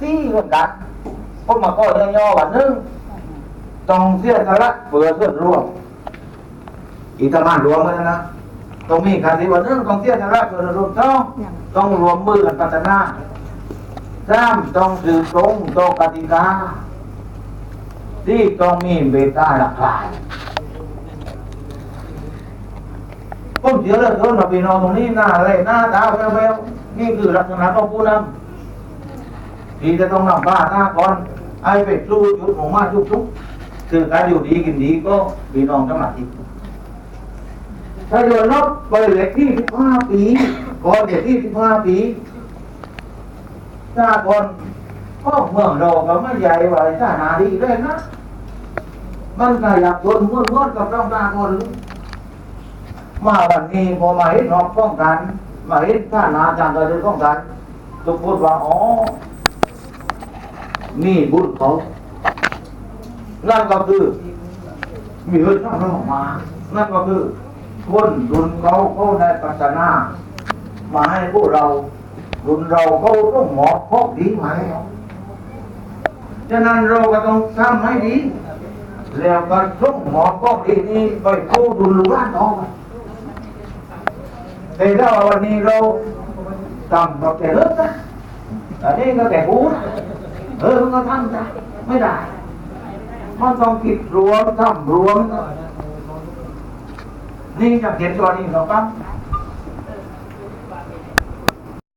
ซี่เหมือนกันผมมาก็ยังย่อวันนึงต้องเสียสละเพื่อส่วนรวมอีกทำงานรวมกันนะต้องมีการที่วันนึงต้องเสียสละเพื่อส่วนรวมต้องต้องรวมมือกันพัฒนาสามต้องสื่อตรงต่อกติกาที่ต้องมีเบต้าหลักหลายผมเชื่อเลยคนเราพี่น้องตรงนี้หน้าอะไรหน้าตาแววๆนี่คือลักษณะของผู้นำ ที่จะต้องนำบ้าหน้าก่อนไอ้ไปสู้ยุดของมาทุกทุกคือการอยู่ดีกินดีก็พี่น้องทั้งหลายถ้าโยนลบไปเหล็กที่สิบห้าปีก่อนเด็กที่สิบห้าปีถ้าก่อนก็เมืองเราก็ไม่ใหญ่ไหวถ้าหนาดีเลยนะมันก็อยากทนม้วนม้วนๆกับต้องตาคนมาวันนี้พอมาเห็นรอบป้องกัน มาเห็นท่านาจารย์ก็จะป้องกันทุกคนว่าอ๋อ นี่บุญเขานั่นก็คือมีเรื่องข้างนอกมา นั่นก็คือคนรุนเขาเขาได้พัฒนามาให้พวกเรารุนเราเขาต้องหมอพกดีมาให้เราฉะนั้นเราก็ต้องทำให้ดี แล้วก็ส่งหมอพกดีนี้ไปกู้รุนลูกหลานน้องแต่ถ้าวันนี้เราทำกับแก่เลิกนะอันนี้ก็แก่กูนะ เออมันก็ทำจ้ะไม่ได้ มันต้องคิดรวมทำรวมนี่จากเห็นตัวนี้เราปั๊บ